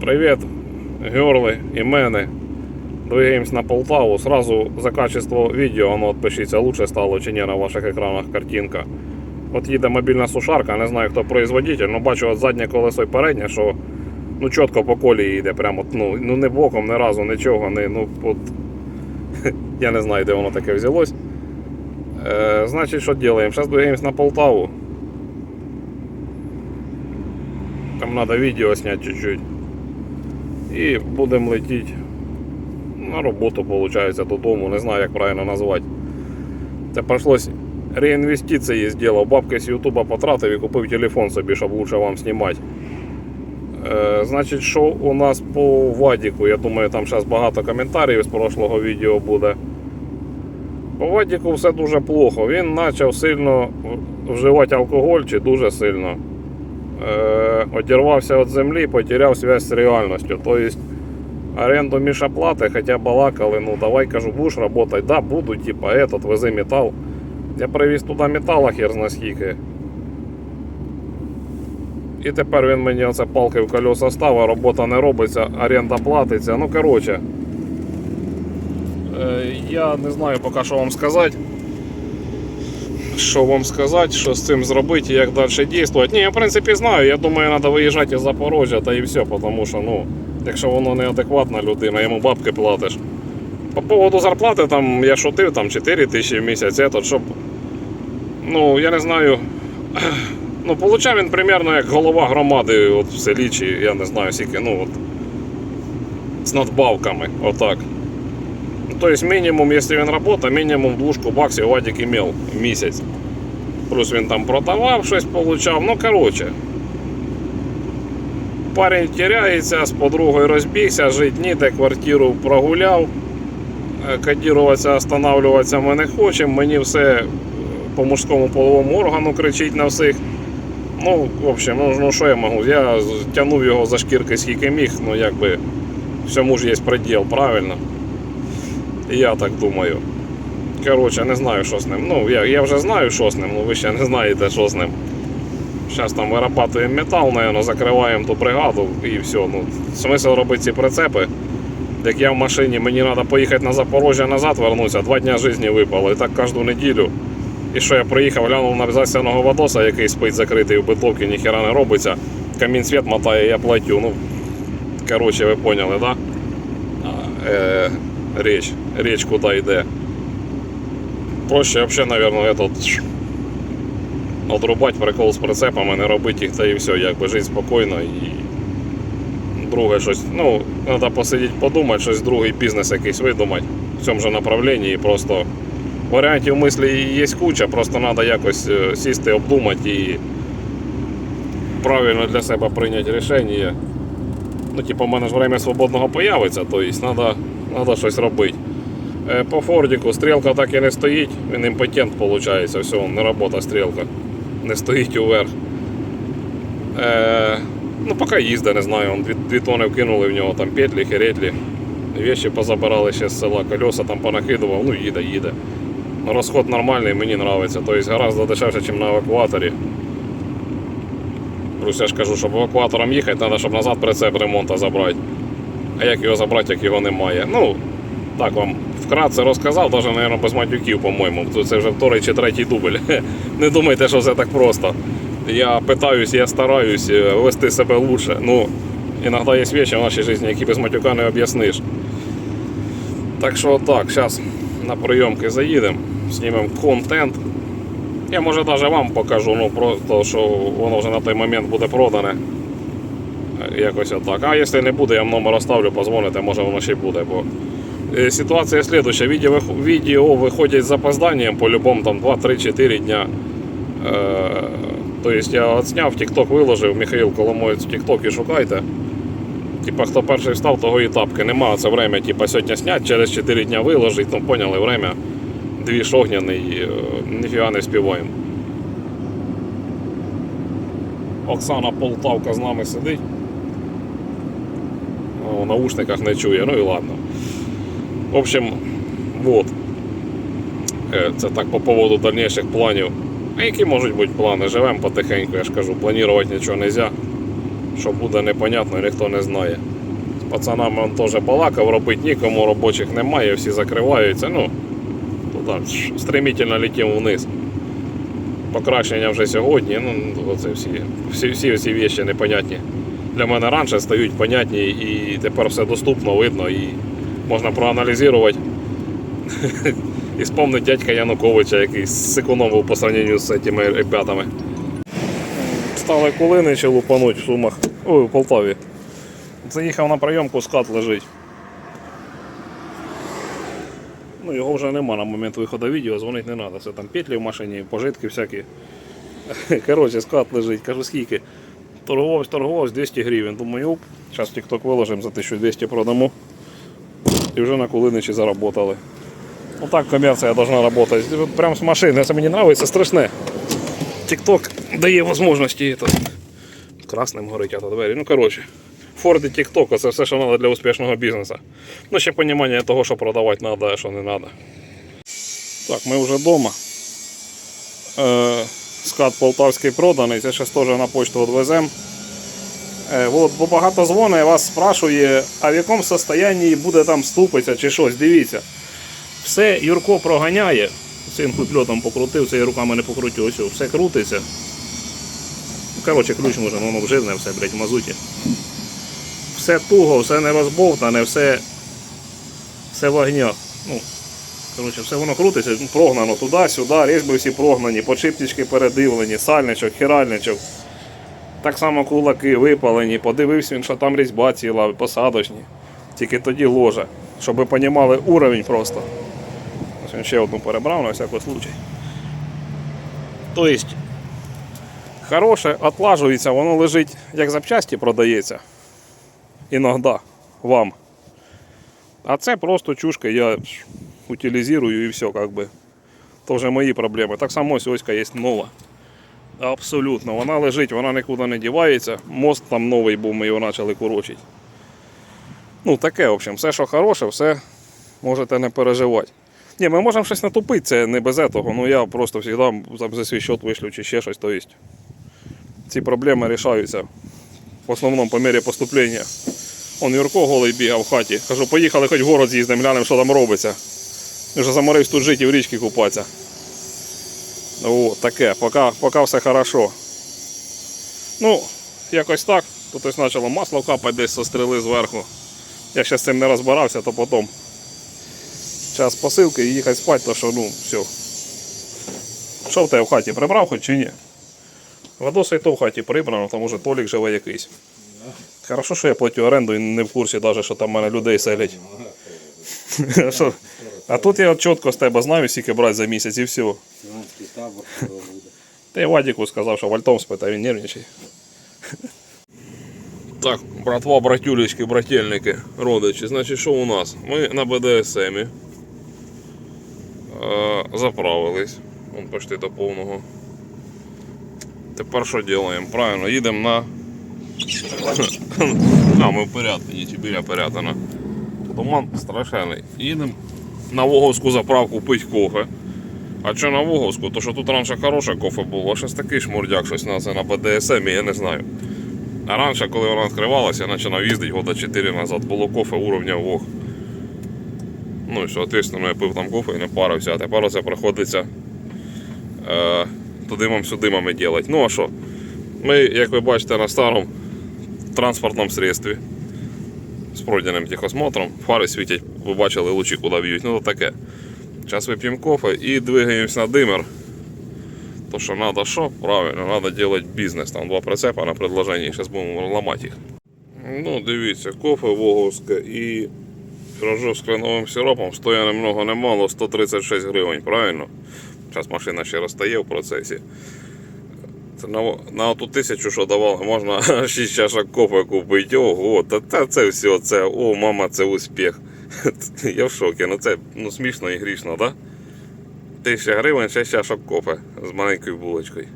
Привіт, герли і мене. Двигаємось на Полтаву. Сразу за качество відео, ну от лучше стало чи ні на ваших екранах картинка. От їде мобільна сушарка, не знаю хто производитель, але бачу от заднє колесо і переднє, що ну, чітко по колії йде, прямо, ну, ну не боком, ні разу, нічого, не, ну, от, я не знаю, де воно таке взялось. Е, значить, що робимо? Зараз двигаємось на Полтаву. Там треба відео зняти чуть-чуть. І будемо летіти на роботу, виходить, додому. Не знаю, як правильно назвати. Це прийшлось реінвестиції зробив. Бабки з Ютуба потратив і купив телефон собі, щоб лучше вам знімати. Е, значить, що у нас по Вадіку? Я думаю, там зараз багато коментарів з прошлого відео буде. По Вадіку все дуже плохо. Він почав сильно вживати алкоголь чи дуже сильно. Е, одірвався від землі, і потеряв зв'язь з реальністю. Тобто оренду Міша плати, хоча балакали, ну давай кажу, будеш працювати, да, буду, типа, этот, вези метал. Я привіз туди металу хер зна скільки. І тепер він мені оце палки в колеса став, робота не робиться, оренда платиться. Ну, коротше. Е, я не знаю поки що вам сказати. Що вам сказати, що з цим зробити і як далі діяти. Ні, я в принципі знаю. Я думаю, треба виїжджати із Запорожжя та і все, тому що, ну, якщо воно неадекватна людина, йому бабки платиш. По поводу зарплати, там я шутив там 4 тисячі в місяць, этот, щоб. Ну, я не знаю. Ну, получав він примерно як голова громади от в селі, чи я не знаю, скільки, ну от. З надбавками, отак. То есть минимум, если він працює, мінімум двушку баксів Вадик имел місяць. Плюс він там продавав щось получав. Ну, коротше. Парень теряється, з подругою розбігся, жить ніде, квартиру прогуляв. Е, Кодіруватися, останавливатися ми не хочемо. Мені все е, по мужському половому органу кричить на всіх. Ну, в общем, ну, ну що я можу? Я тягнув його за шкірки скільки міг, ну якби всьому ж є предел, правильно? Я так думаю. Коротше, не знаю, що з ним. Ну, я, я вже знаю, що з ним, але ви ще не знаєте, що з ним. Зараз там вирабатуємо метал, наверное, закриваємо ту бригаду і все. Ну, смисл робити ці прицепи. Як я в машині, мені треба поїхати на Запорожжя назад вернутися, два дня життя випало. І так кожну неділю. І що я приїхав, глянув на засяного Вадоса, який спить закритий в битовці, ніхера не робиться. Камін світ мотає, я платю. Ну, коротше, ви поняли, так? Да? Річ, річ куди йде. Проще взагалі, наверное, этот одрубати прикол з прицепами, не робити їх та і все, якби жити спокійно і друге щось. Ну, треба посидіти, подумати, щось другий бізнес якийсь видумати в цьому же направленні і просто варіантів мислі є куча, просто треба якось е, сісти, обдумати і правильно для себе прийняти рішення. Ну, типу, у мене ж время свободного появиться, тобто треба, треба щось робити. Е, По Фордіку стрілка так і не стоїть, він імпотент виходить, все, не робота стрілка. Не стоїть уверх. Е, ну, поки їздить, не знаю, дві, дві тони вкинули в нього, там петлі, херетлі. Вещи позабирали ще з села, колеса там понакидував, ну їде, їде. Розход нормальний, мені подобається, тобто гораздо дешевше, ніж на евакуаторі. Плюс я ж кажу, щоб евакуатором їхати, треба, щоб назад прицеп ремонту забрати. А як його забрати, як його немає? Ну, так вам вкратце розказав, навіть, мабуть, без матюків, по-моєму. Це вже вторий чи третій дубль. Не думайте, що все так просто. Я питаюсь, я стараюсь е, вести себе лучше. Ну, іноді є речі в нашій житті, які без матюка не об'ясниш. Так що так, зараз на прийомки заїдемо, знімемо контент. Я може навіть вам покажу, ну просто що воно вже на той момент буде продане. Якось отак. А якщо не буде, я вам номер оставлю, позвоните, може воно ще й буде. Бо е, ситуація слідуща. Відео, відео виходять з запозданням, по-любому там 2-3-4 дня. Тобто я отсняв, в TikTok виложив, Михайло Коломоєць в TikTok і шукайте. Типа, хто перший встав, того і тапки. Нема це время, типа, сьогодні снять, через 4 дня виложить, ну поняли, время. Дві огняний, е, ніфіга не співаємо. Оксана Полтавка з нами сидить. О, в наушниках не чує, ну і ладно. В общем, вот. Е, Це так по поводу дальніших планів. А які можуть бути плани? Живемо потихеньку, я ж кажу, планувати нічого не можна. Що буде непонятно, ніхто не знає. З пацанами он теж балакав, робити нікому, робочих немає, всі закриваються. Ну, туди стремительно летимо вниз. Покращення вже сьогодні, ну, оце всі, всі, всі ці вещі непонятні. Для мене раніше стають понятні і тепер все доступно, видно і можна проаналізувати і спомнити дядька Януковича, який зекономив по сравненню з цими ребятами. Стали кулини чи лупануть в Сумах. Ой, у Полтаві. Заїхав на прийомку, скат лежить. Ну, його вже нема на момент виходу відео, дзвонити не треба. Це там петлі в машині, пожитки всякі. Коротше, скат лежить. Кажу, скільки? Торгувався, торгувався 200 гривень. Думаю, оп, зараз в TikTok виложимо за 1200 продамо. І вже на кулиничі заработали. Ну так коммерция должна работать. Вот Прям с машины. Это мне нравится, страшне. TikTok дає можливості. Это... Красним горить а то двері. Ну, коротше. Ford і TikTok це все, що треба для успішного бізнесу. Ну, ще розуміння того, що продавати треба, а що не треба. Так, ми вже вдома. Е, скат полтавський проданий, це зараз теж на почту відвеземо. Е, от, бо багато дзвонить, вас спрашує, а в якому стані буде там ступиця чи щось. Дивіться. Все Юрко проганяє. Син льотом покрутив, це я руками не покрутив, ось все крутиться. Коротше, ключ може, воно вживне все, блядь, в мазуті. Все туго, все не розбовтане, все, все в огнях. Ну, коротше, все воно крутиться, прогнано туди-сюди, різьби всі прогнані, подшипнички передивлені, сальничок, хіральничок. Так само кулаки випалені, подивився він, що там різьба ціла, посадочні. Тільки тоді ложа, щоб ви розуміли уровень просто. Ось він ще одну перебрав на всякий случай. Тобто, хороше отлажується, воно лежить як запчасті продається. Іноді вам. А це просто чушка, я утилізую і все, как би. То вже мої проблеми. Так само ось є нова. Абсолютно. Вона лежить, вона нікуди не дівається. Мост там новий був, ми його почали корочити. Ну, таке, в общем, все, що хороше, все можете не переживати. Ні, ми можемо щось натупити, це не без этого. Ну я просто завжди там за свій счет вишлю чи ще щось. Тобто, ці проблеми рішаються в основному по мірі поступлення. Он Юрко голий бігав в хаті. Кажу, поїхали хоч в город з'їздимо, глянемо, що там робиться. Вже заморився тут жити і в річці купатися. О, таке, поки, поки все хорошо. Ну, якось так. Тут ось почало масло капати десь со стріли зверху. Я ще з цим не розбирався, то потім. Час посилки і їхати спати, то що ну, все. Що в тебе в хаті прибрав хоч чи ні? Вадоса і то в хаті прибрано, тому що Толік живе якийсь. Хорошо, що я платю оренду і не в курсі, навіть, що там в мене людей селять. А тут я чітко з тебе знаю, скільки брати за місяць і все. Селянський табор скоро буде. Я Вадіку сказав, що вальтом спитав, він нервничає. Так, братва, братюлечки, брательники, родичі. Значить, що у нас? Ми на БДСМі. Е, заправились. Вон почти до повного. Тепер що робимо? Правильно, їдемо на. а, ми в Пирятині, чи біля Пирятина. Туман страшенний. Їдемо на Воговську заправку пить кофе. А що на Воговську? То що тут раніше хороше кофе було, а щось такий шмурдяк, щось на це на БДСМ, я не знаю. А раніше, коли вона відкривалася, я починав їздити года 4 назад, було кофе уровня Вог. Ну і соответственно, я пив там кофе і не парився, а тепер це приходиться е, тудимом сюдимами робити. Ну а що? Ми, як ви бачите, на старому транспортному средстві з пройденим техосмотром, фари світять, ви бачили лучі, куди б'ють, ну то таке. Зараз вип'ємо кофе і двигаємось на димер. То що надо що? Правильно, надо делать бізнес. Там два прицепа на предложенні, зараз будемо ламати їх. Ну, дивіться, кофе Воговське і пирожок з кленовим сиропом стоя немного немало 136 гривень, правильно? Зараз машина ще розстає в процесі. Це на, на ту тисячу, що давали, можна 6 чашок кофе купити. Ого, та, та це все, це, о, мама, це успіх. Я в шокі, ну це ну, смішно і грішно, так? Да? Тисяча гривень, 6 чашок кофе з маленькою булочкою.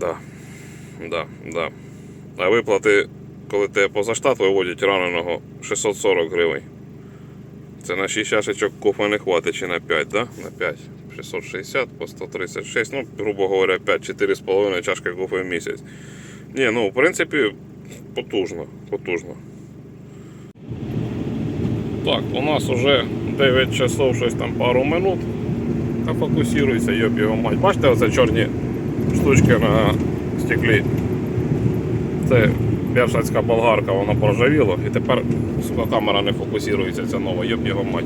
Да. Да, да. А виплати, коли тебе поза штат виводять раненого 640 гривень. Це на 6 чашечок кофе не хватить чи на 5, да? На 5. 660 по 136, ну, грубо говоря, 5-4,5 чашки кофе в місяць. Ні, ну в принципі потужно, потужно. Так, у нас уже 9 часов, щось там пару минут. Та фокусується, йоб його мать. Бачите оце чорні штучки на стеклі? Це бершацька болгарка, воно проржавіло і тепер сука, камера не фокусується, ця нова, йоб його мать.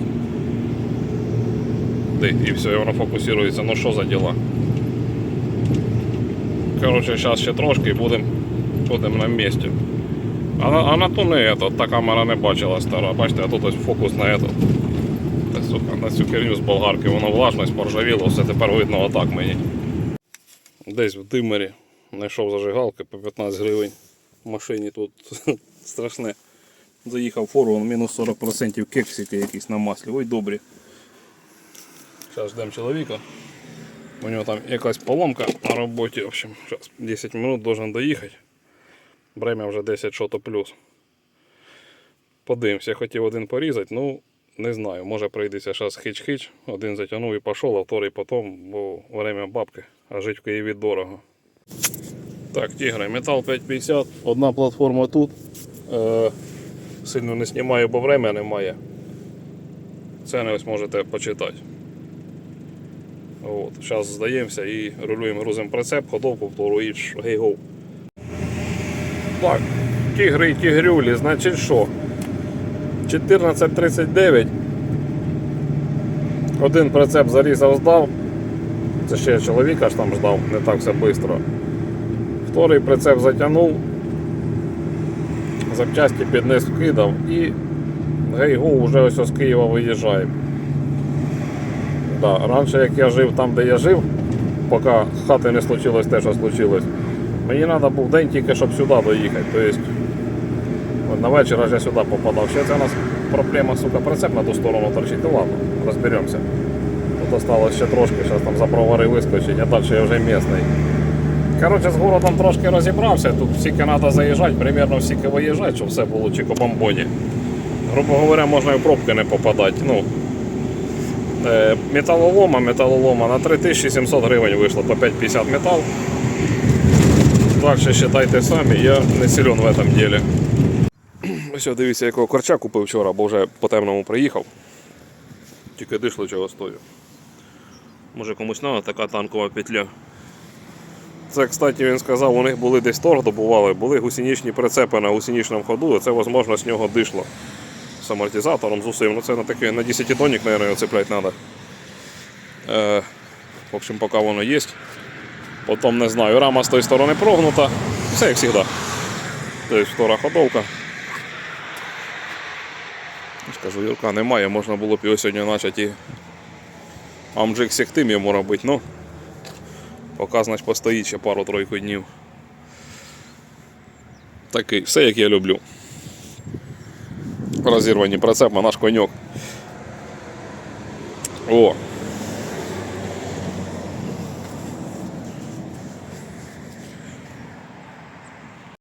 Ти, і все, фокусується. Ну що за діла? Коротше, зараз ще трошки і будемо будем на місці. А а на ту не ето, та камера не бачила стара. Бачите, а тут ось фокус на ето. Та, сука, на цю керню з болгарки, воно влажність поржавіло, все тепер видно отак мені. Десь в димері знайшов зажигалки по 15 гривень. В машині тут страшне. Заїхав в фору, мінус 40% кексики якісь на маслі. Ой, добрі. Зараз ждемо чоловіка. У нього там якась поломка на роботі. В общем, зараз 10 минут должен доїхати. Бремя вже 10 шото плюс. Подивимося, я хотів один порізати, ну не знаю. Може прийдеться зараз хич-хич. Один затягнув і пішов, а вторий потім, бо время бабки, а жити в Києві дорого. Так, тігри, метал 550, одна платформа тут. Е, сильно не знімаю, бо время немає. Ціни ось можете почитати. От, зараз здаємося і рулюємо, грузимо прицеп, ходовку, втору і гей-гоу. Так, тігри і тігрюлі, значить що? 14.39. Один прицеп зарізав, здав. Це ще чоловіка ж там ждав, не так все швидко. Вторий прицеп затягнув, запчасті під низ вкидав і гей-го вже ось з Києва виїжджаємо. Да, раніше як я жив там, де я жив, поки хати не случилось те, що случилось, мені треба був день тільки, щоб сюди доїхати. Тобто, на вечір я сюди попадав. Ще це у нас проблема, сука, прицеп на ту сторону торчить. Ну ладно, розберемося. Тут осталось ще трошки, зараз там за провари вискочить, а далі я вже місний. Коротше, з городом трошки розібрався, тут всіки треба заїжджати, примерно всіки виїжджати, щоб все було чико-бомбоні. Грубо говоря, можна і в пробки не попадати. Ну, металолома, металолома на 3700 гривень вийшло по 5,50 метал. Дальше считайте самі, я не силен в этом деле. Ось о, дивіться, якого корча купив вчора, бо вже по темному приїхав. Тільки дишло чого стою. Може комусь треба така танкова петля. Це, кстати, він сказав, у них були десь торг добували, були гусеничні прицепи на гусеничному ходу, і це, можливо, з нього дишло з амортизатором, з усім. Ну це на такий на 10 тонник, мабуть, його цепляти треба. Е, в общем, поки воно є. Потім не знаю, рама з тої сторони прогнута. Все як завжди. Тобто втора ходовка. Скажу, Юрка немає, можна було б його сьогодні почати і амджик сектим йому робити, ну поки значить постоїть ще пару-тройку днів. Такий, все як я люблю розірвані прицепи, наш коньок. О,